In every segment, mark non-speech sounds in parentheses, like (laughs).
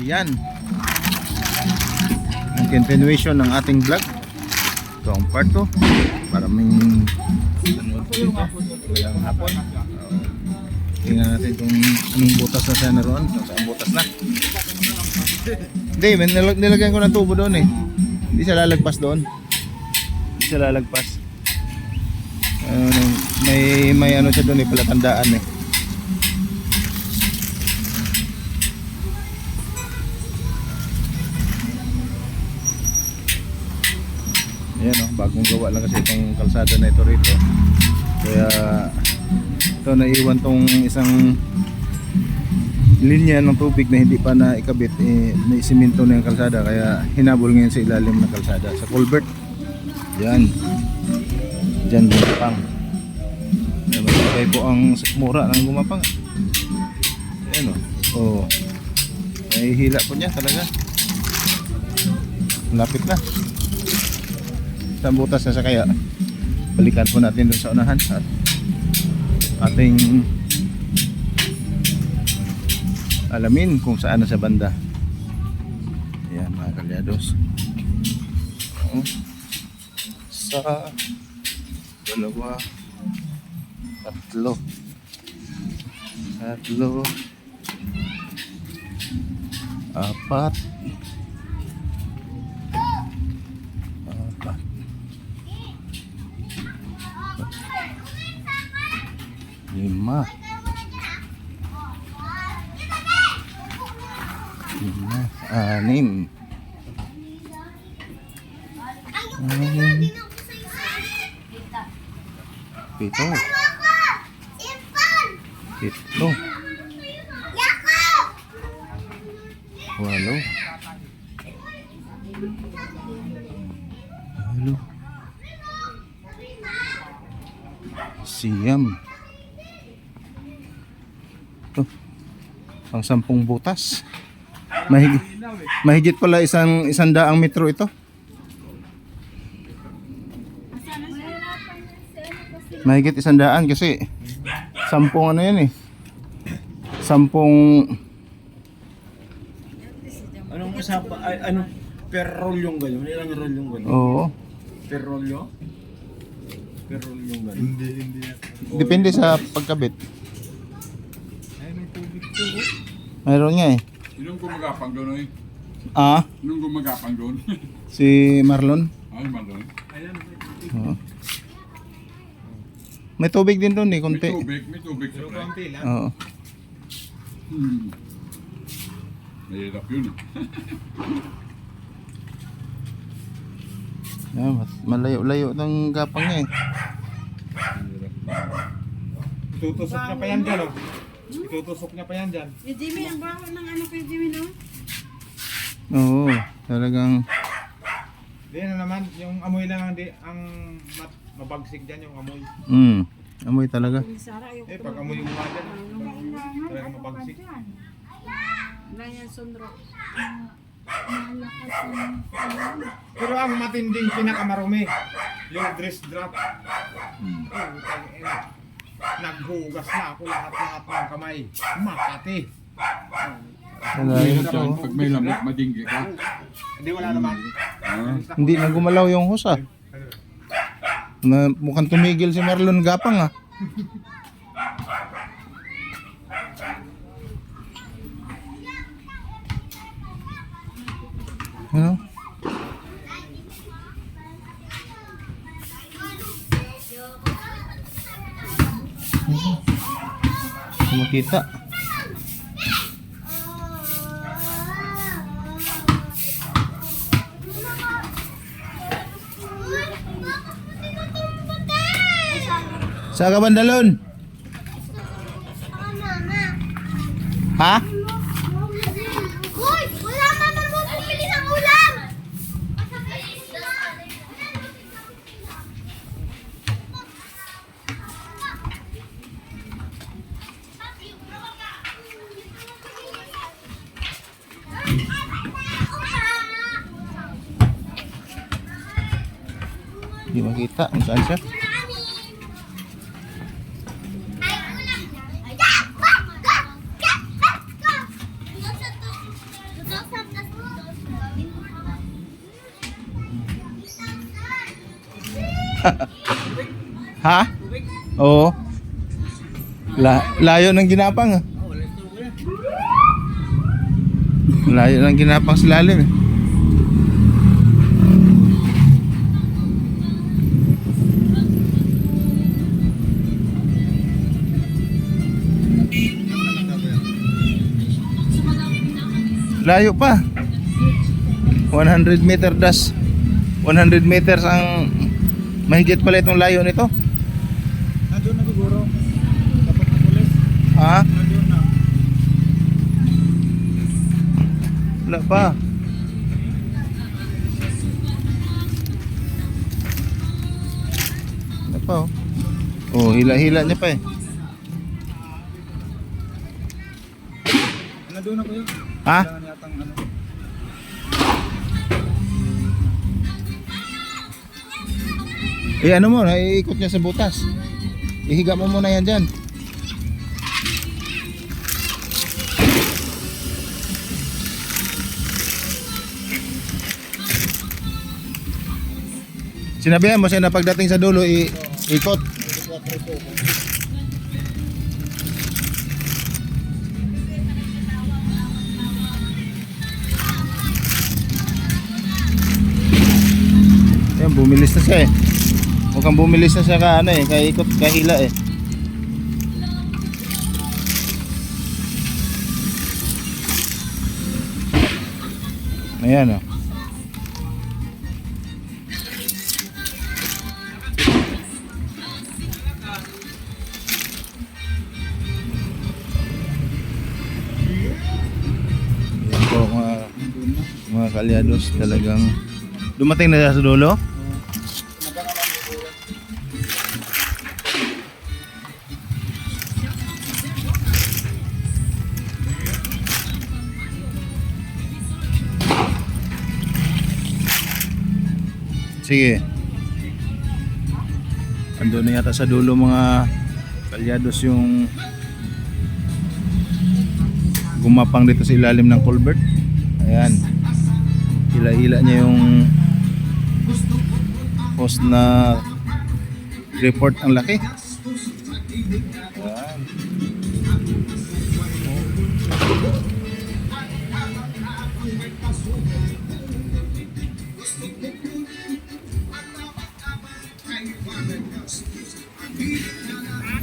Ayan. Ang continuation ng ating vlog. Ito ang part 2. Para may ano dito. Magandang hapon. Tingnan natin kung anong butas na siya naroon. Kung saan butas na. Hindi, nilag nilagyan ko ng tubo doon eh. Hindi siya lalagpas doon. Hindi siya lalagpas. Ano, may may ano siya doon eh, palatandaan eh. Ayan oh, bagong gawa lang kasi itong kalsada na ito rito. Kaya ito naiwan tong isang linya ng tubig na hindi pa na ikabit eh, may siminto na yung kalsada. Kaya hinabol ngayon sa ilalim ng kalsada sa culvert. Yan. Dyan gumapang. Namatay po ang mura ng gumapang. Ayan o oh. ay hila po niya talaga. Lapit na sa butas na sa kaya balikan po natin dun sa unahan at ating alamin kung saan na sa banda. Yan mga kalyados. Oo. sa dalawa tatlo. Tatlo. Apat lima. Lima. Anim. Anim. Pito pang sampung butas mahigit, mahigit pala isang isang daang metro ito mahigit isang daan kasi sampung ano yan eh sampung Anong usapa, ay, ano, per roll yung gano'n? Ilang roll yung gano'n? oo Per roll yung? Per roll yung gano'n? Hindi, hindi. depende sa pagkabit Ay, may tubig po. Mayroon nga eh Sinong gumagapang doon eh? ah Sinong gumagapang doon? (laughs) si Marlon Ay, man doon. Ayan, may tubig. oo may tubig din doon eh May konti tubig, may tubig sa Pero pre. konti lang. oo Hmm. Mahirap yun eh. (laughs) Ah, mas- malayo-layo ng gapang eh Tutusok niya pa yan dyan, oh. Itutusok niya pa yan dyan. Eh, Jimmy, ang baho ng ano kay Jimmy, no? oo talagang Di na naman, yung amoy lang ang, di, ang mat, mabagsik dyan yung amoy. mm, amoy talaga Eh, pag amoy mo nga dyan, talagang mabagsik. Wala yan, sunro. Pero ang matinding pinakamarumi, yung dress drop. Hmm. Oh. Naghugas na ako lahat-lahat ng kamay. Makati. Talagang ito, Diyan, oh. pag may lamok, madinggi ka. Hindi wala naman. Ah, hindi na gumalaw yung hose ah na mukhang tumigil si Marlon gapang ah ano Makita. Sa kabandalon? Ha? Hindi makita kung saan siya. (laughs) ha? Oo. La layo ng ginapang. Ah. Layo ng ginapang silalim eh. Layo pa. 100 meter dash. 100 meters ang mahigit pala itong layo nito. Nandun na siguro. Dapat na pulis. Ha? Nandun na. Wala pa. Wala pa oh. Oh, hila-hila niya pa eh. Nandun na kuya. Ha? Eh ano mo, naiikot niya sa butas. Ihiga mo muna yan dyan. Sinabihan mo siya na pagdating sa dulo, i ikot. Bumilis na siya eh. Mukhang bumilis na siya ka ano eh, kaya ikot kahila eh. Ayan oh. Mga, kalyados talagang dumating na sa dulo. Sige. Ando na yata sa dulo mga kalyados yung gumapang dito sa ilalim ng culvert. Ayan. Hila-hila niya yung post na report ang laki.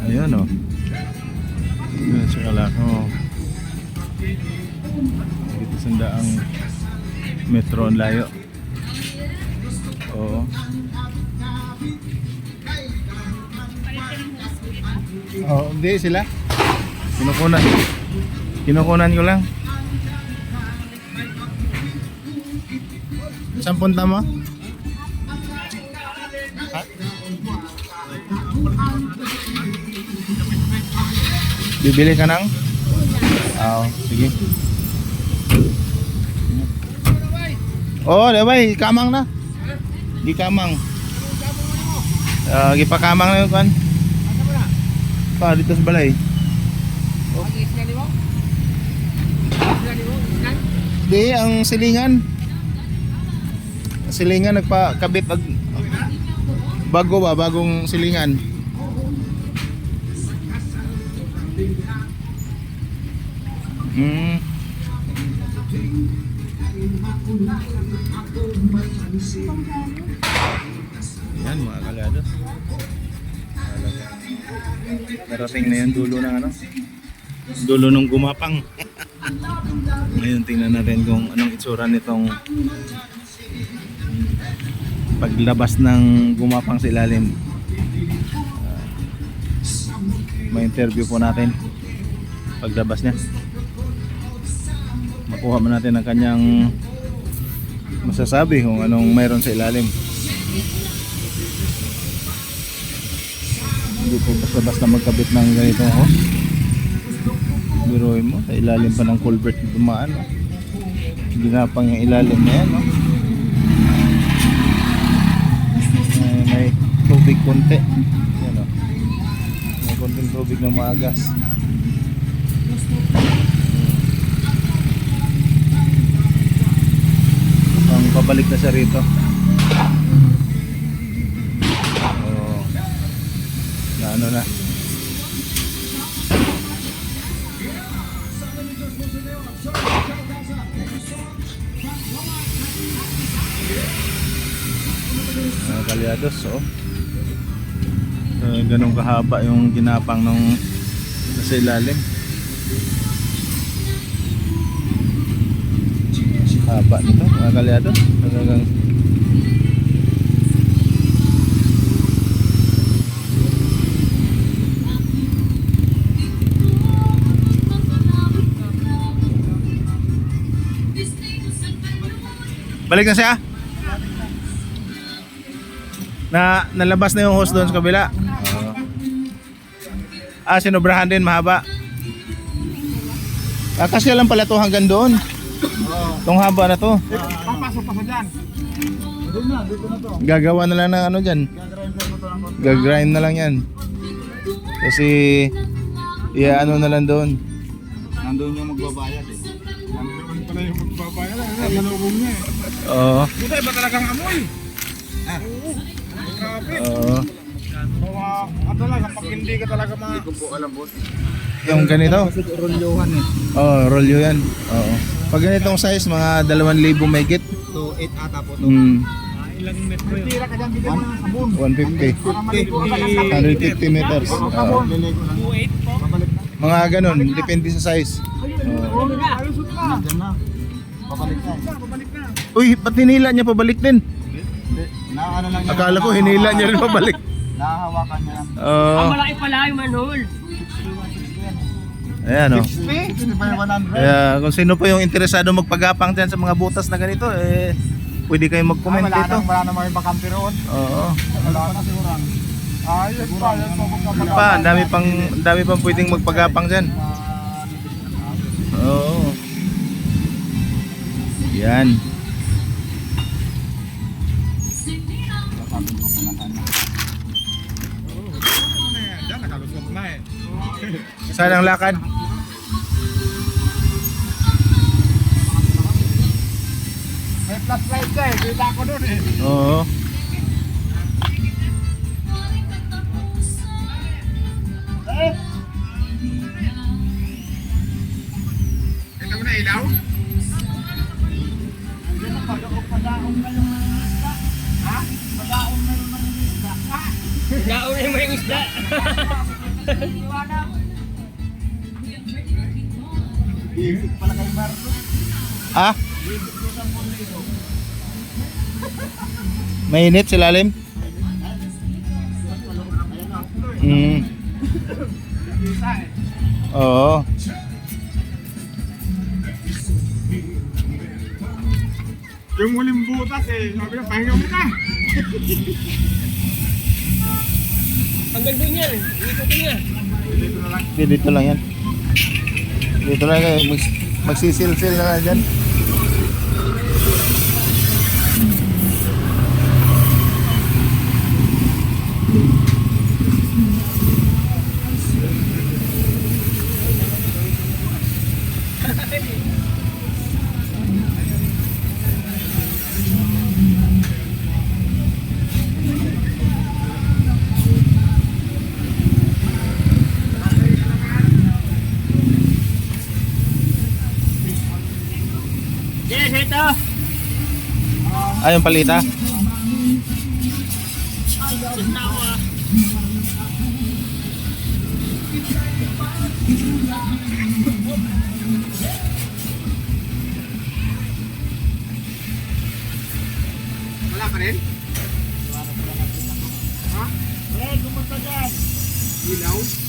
Ayan o. Ayan sa kalako. Dito sanda ang metro ang layo. Oo. Oo, hindi sila. Kinukunan. Kinukunan ko lang. Saan punta mo? Bibili ka ng? Oo, sige. Oo, oh, dabay, kamang na. Di kamang. Ah, gipakamang na yung kan. Pa dito sa balay. Di, ang silingan. Ang silingan nagpakabit ag bago ba, bagong silingan. Hmm. Yan mga kalados. Talagang Narating na yung dulo ng ano? Dulo ng gumapang. (laughs) Ngayon tingnan natin kung anong itsura nitong paglabas ng gumapang sa ilalim. Ah, may interview po natin paglabas niya. Makuha mo natin ang kanyang masasabi kung anong mayroon sa ilalim. Hindi po basta-basta magkabit ng ganitong hose. Biruin mo, sa ilalim pa ng culvert na dumaan. No? Hindi nga pang yung ilalim na yan. No? May, may tubig konti. Yan, oh. May konting tubig na maagas. Ang pabalik na siya rito. ano na. Mga kalyados, oh. Uh, ganun kahaba yung ginapang nung nasa ilalim. Haba nito, mga kalyados. Talagang Balik na siya? Na nalabas na yung hose doon sa kabila. Ah, sinobrahan din mahaba. Ah, kasi lang pala to hanggang doon. Tong haba na to. Papasok pa sa dyan. Na, dito na to. Gagawa na lang ng ano dyan. Gagrind na lang yan. Kasi, iya ano na lang doon. Nandun yung magbabayad eh. Nandun pala yung magbabayad. Ano, manubong niya eh. Oo. Buta, iba talagang amoy. Ah. Grabe. Oo. Mga, ano lang, kapag hindi ka talaga ma... Hindi ko po alam, boss. Yung ganito. Rolyohan eh. Oo, rolyo yan. Oo. Pag ganitong size, mga 2,000 megit. So, 8 ata po. Hmm, Ilang metro yun? Tira ka dyan, bigyan mo ng sabon. 150. Para maligo ka sa sabon. 150 meters. Oo, Oo. sabon. Liligo lang. 2.8 po. Mga ganun, depende sa size. Oo. Diyan na. Babalik na. Uy, ba't hinila niya pabalik din? Hindi. Nakaano lang. Akala ko hinila niya rin pabalik. (laughs) Nakahawakan niya. Oo. Malaki pala yung manhole. Ayan o. 60 by 100. Kaya kung sino po yung interesado magpagapang dyan sa mga butas na ganito, eh, pwede kayong mag-comment Ah, wala dito. nang, wala namang bakante roon. Oo. Wala na siguran. Ayos pa, ayos pa Ano pa, ang dami pang, ang dami pang pwedeng magpagapang dyan. Oo. Yan. Saan ang lakad? Flashlight siya eh, kita ko doon eh. Oo. Kita mo na ilaw? Nauna yung may isda. Ah? Mainit sa lalim? Mm. Oo. Yung huling butas eh, sabi niya, pahinga mo na. Hanggang doon yan. Ikutin niya. Dito na lang. Di, dito lang yan. Dito lang yan. Mag, magsisilsil na lang dyan. Ah, yung palita? Wala ka rin? Ha? Eh, kumusta dyan? Ilaw?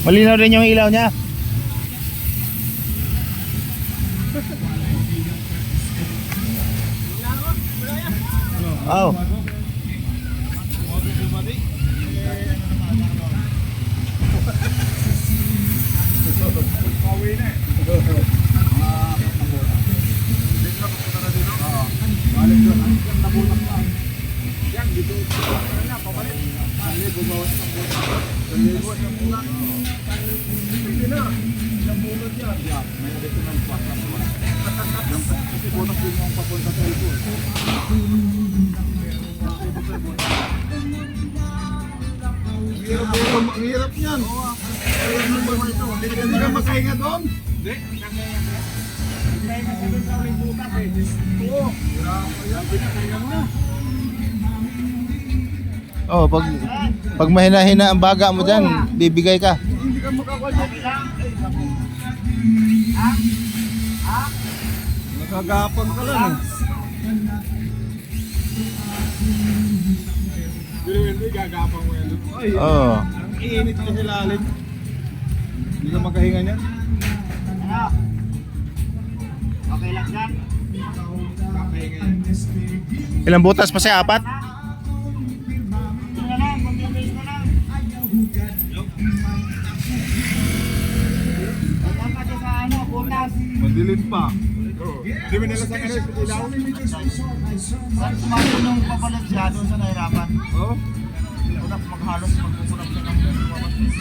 Malinaw rin yung ilaw niya. Oh. Pauwi na eh. Hindi ka makahinga doon. Oh, pag pag mahina-hina ang baga mo diyan, bibigay ka. Hindi ka makakalap. Nakagapang ka lang eh. Pero hindi gagapang mo yan. Oo. ang init na sa lalim. Hindi ka makahinga niyan. Okay lang yan. Makahinga yan. Ilang butas pa siya? Apat? Madilim pa. Hindi mo nila sa ano, ilaw. Saan sumaso nung papalag siya doon sa nahirapan? Oo. Unak maghalos magkukulap siya ng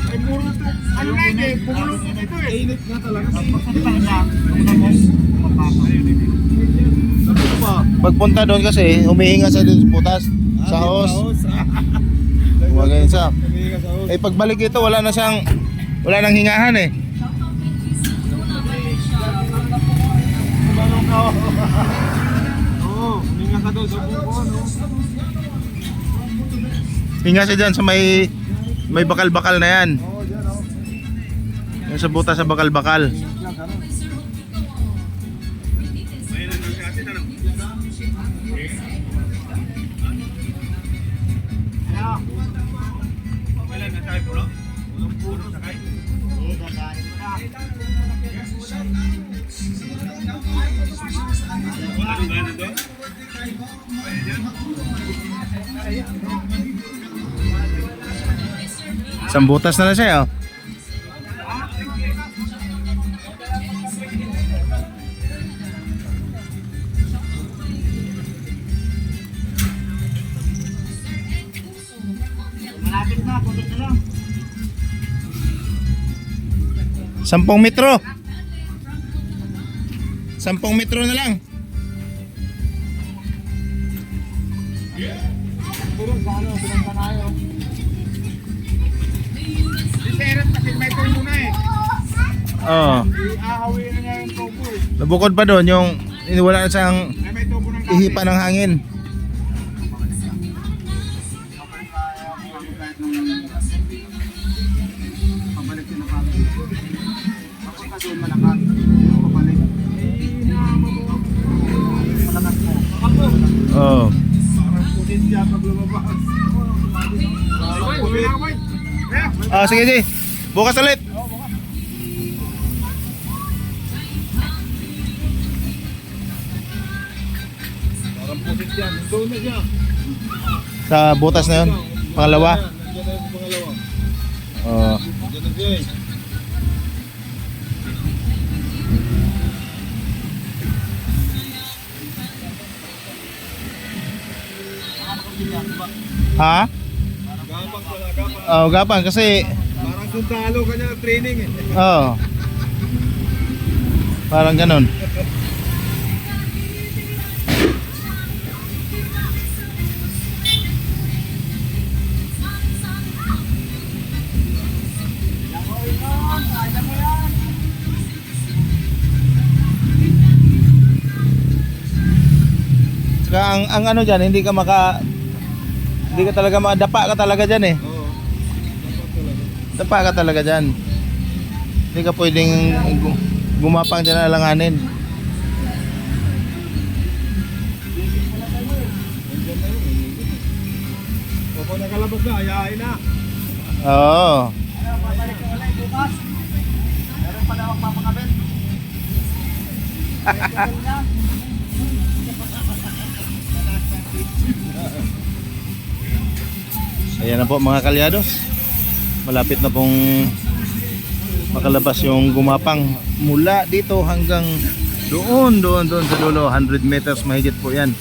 Ay, puro ito. Ano na ito eh, pumulot ito eh. Init na talaga. Pagsalita niya, nung nagos, mapapa. Ko. Pagpunta doon kasi, humihinga sa doon sa butas. Sa hose. (laughs) Huwag ganyan sa. Eh pagbalik dito, wala na siyang, wala nang hingahan eh. Ka. (laughs) Oo, huminga ka doon sa buko, no? Hinga siya dyan sa may, may bakal-bakal na yan. Oo, dyan, oh. Yung sa butas sa bakal-bakal. Isang butas na na siya oh. Sampung metro. Sampung metro na lang. Tulong Oo. Iahawin na niya yung tubo eh. Nabukod pa doon yung wala na siyang Ay, may tubo ng ihipa ng hangin. Pabalik din ang kami. Papunta doon malakas. Pabalik. Malakas mo. Oo. Parang lumabas. Eh, Ah, sige, sige. Bukas ulit. Sa butas na yun. Pangalawa. Oo. Eh. Ha? Gapak pala, gapak. Oo, gapang kasi Parang sundalo kanya ng training eh. Oo. Parang ganun. (laughs) Saka ang, ang ano dyan, hindi ka maka hindi ka talaga madapa ka talaga dyan eh. Oo. Dapa ka talaga dyan. Hindi ka pwedeng gu- gumapang dyan na alanganin. Nandiyan na yun. O kung nakalabas na, ayain na. Oo. Meron pa daw ang papakabit. (laughs) Ayan na po mga kalyados. Malapit na pong makalabas yung gumapang mula dito hanggang doon, doon, doon sa dulo. 100 meters mahigit po yan.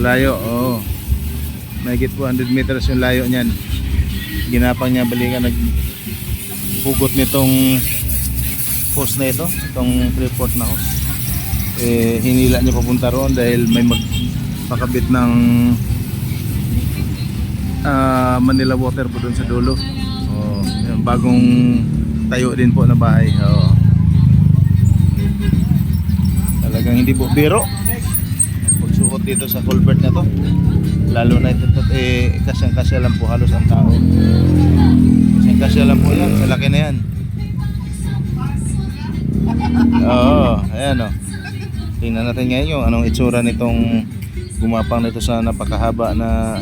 Layo, oo. Mahigit po 100 meters yung layo niyan. ginapang niya balikan nag hugot nitong hose na ito, itong Freeport na hose. Eh, hinila niya papunta roon dahil may magpakabit ng ah, Manila Water po doon sa dulo. Oh, yung bagong tayo din po na bahay. Oh. Talagang hindi po biro. Pagsuot dito sa culvert na to. Lalo na ito, ito eh, kasyang-kasya lang po halos ang tao. Kasyang-kasya lang po yan. Sa laki na yan. Oo, ayan o. Tingnan natin ngayon yung anong itsura nitong gumapang nito sa napakahaba na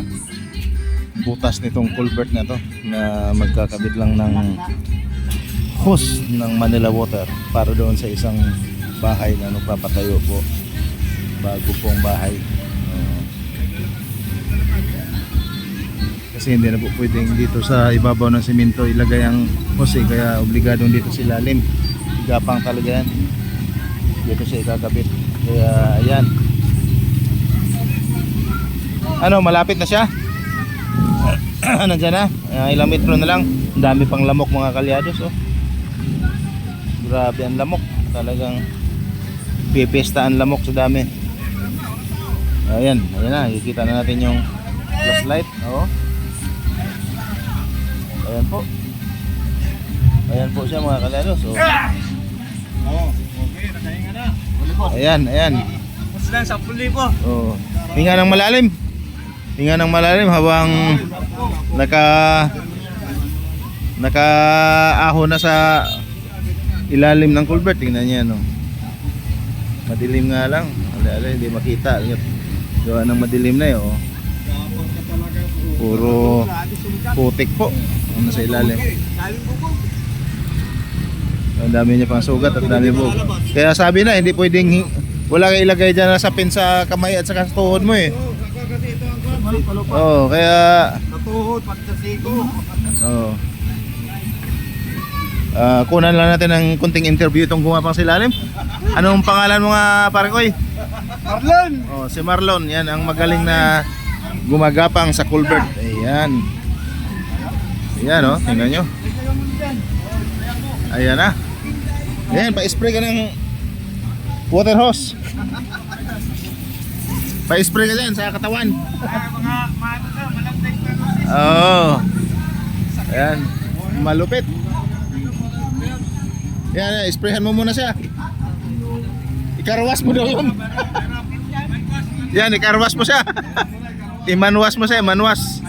butas nitong culvert na to na magkakabit lang ng hose ng Manila Water para doon sa isang bahay na nagpapatayo po. Bago pong bahay. Kasi hindi na po pwedeng dito sa ibabaw ng simento ilagay ang hose kaya obligadong dito sa ilalim gapang talaga yan. Dito siya ikakabit. Kaya ayan ano malapit na siya (clears throat) nandyan na Ah, ilang metro na lang ang dami pang lamok mga kalyados oh. grabe ang lamok talagang pipesta ang lamok sa dami ayan ayan na kikita na natin yung flashlight oh. ayan po ayan po siya mga kalyados oh. Oo, okay, nakahinga na. ayan ayan Mas lang sa puli po. Oh, hinga ng malalim. Hinga ng malalim habang naka naka ahon na sa ilalim ng culvert. Tingnan niya no. Madilim nga lang. Ala, hindi makita. Gawa ng madilim na 'yo. Oh. Puro putik po. Ano sa ilalim. Ang dami niya pang sugat at dami po. Kaya sabi na hindi pwedeng wala kang ilagay dyan sa pin sa kamay at sa tuhod mo eh. Oo, kaya Natuhod, sa siko. Oo. Ah, kunan lang natin ng kunting interview itong gumapang si Lalim. Anong pangalan mo nga pare ko? Marlon! Oh, si Marlon, yan ang magaling na gumagapang sa culvert. Ayan. Ayan oh, tingnan nyo. Ayan na. Ayan, pa-spray ka ng water hose. Pa-spray ka dyan sa katawan. Mga maano na, malagdag na. Oo. Ayan. Malupit. Yan, sprayhan mo muna siya. Ikarwas mo daw yun. Yan, ikarwas mo siya. Imanwas mo siya, imanwas.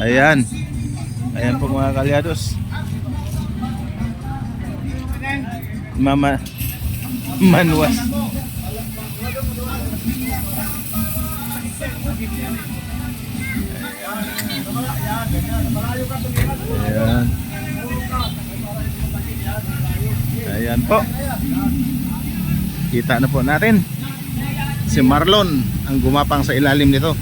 Ayan. Ayan po mga kalyados. Mama manwas. Ayan. Ayan po. Kita na po natin. Si Marlon ang gumapang sa ilalim nito.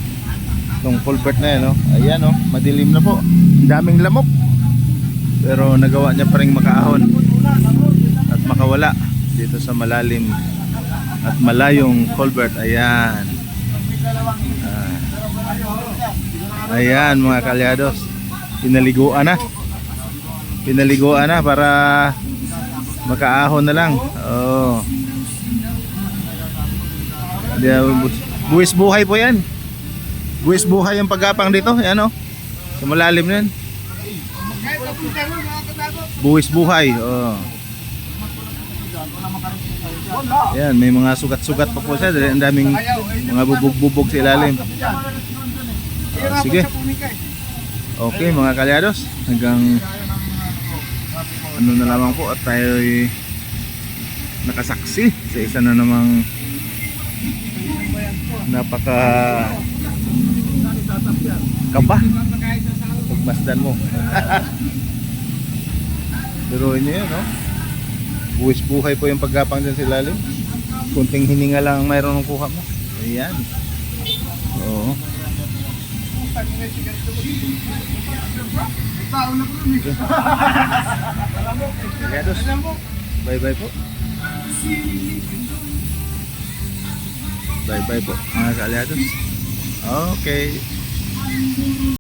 Itong culvert na yan, no? Ayan, no? Madilim na po. Ang daming lamok. Pero nagawa niya pa rin makaahon at makawala dito sa malalim at malayong culvert. Ayan. Ah. Ayan mga kalyados. Pinaliguan na. Pinaliguan na para makaahon na lang. Oh. Buwis buhay po yan. Buwis buhay yung paggapang dito. Yan oh. Sa malalim na yan. Buwis buhay. Oh. Yan, may mga sugat-sugat pa po siya. Ang daming mga bubog-bubog sa ilalim. Ah, sige. Okay mga kalyados. Hanggang ano na lamang po at tayo nakasaksi sa isa na namang napaka kaba pagmasdan mo (laughs) Duruin niyo yun, no? Buwis buhay po yung paggapang dyan sa ilalim. Kunting hininga lang ang mayroon ng kuha mo. Ayan. Oo. Kalyados. Bye bye po. (laughs) Bye bye po mga kalyados. Okay.